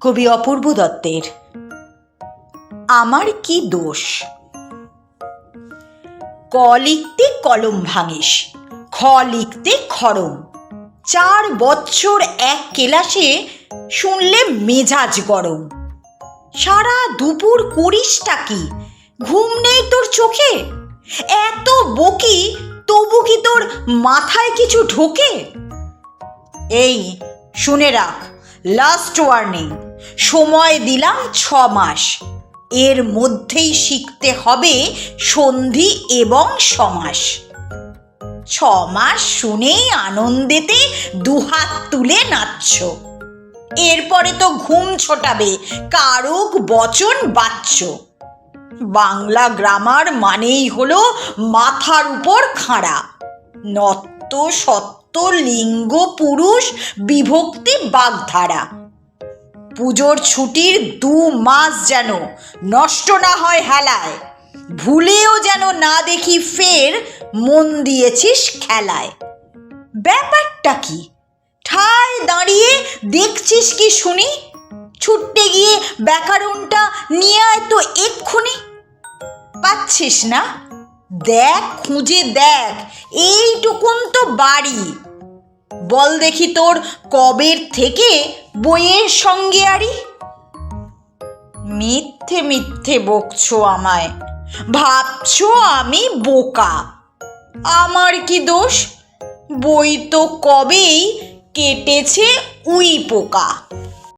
কবি অপূর্ব দত্তের। আমার কি দোষ? ক লিখতে কলম ভাঙিস, খ লিখতে খরম চার বছর এক কেলাসে শুনলে মেজাজ গরম। সারা দুপুর করিসটা কি? ঘুম নেই তোর চোখে? এত বকি, তবু কি তোর মাথায় কিছু ঢোকে? এই, শুনে রাখ লাস্ট ওয়ার্নিং সময় দিলাম ছ মাস। এর মধ্যেই শিখতে হবে সন্ধি এবং সমাস। ছ মাস শুনেই আনন্দেতে দুহাত তুলে নাচছ। এরপরে তো ঘুম ছোটাবে, কারুক বচন বাচ্চ বাংলা গ্রামার মানেই হলো মাথার উপর খাঁড়া। নত্ব সত্য লিঙ্গ, পুরুষ, বিভক্তি, বাগধারা। পুজোর ছুটির দু মাস যেন নষ্ট না হয় হেলায়। ভুলেও যেন না দেখি ফের মন দিয়েছিস খেলায়। ব্যাপারটা কি? ঠায় দাঁড়িয়ে দেখছিস কি শুনি? ছুটতে গিয়ে ব্যাকরণটা নিয়ে আয় তো এক্ষুনি। পাচ্ছিস না? দেখ, খুঁজে দেখ, এইটুকুন তো বাড়ি। বল দেখি তোর কবের থেকে বইয়ের সঙ্গে আরি মিথ্যে মিথ্যে বকছো আমায়। ভাবছ আমি বোকা। আমার কি দোষ? বই তো কবেই কেটেছে উই পোকা।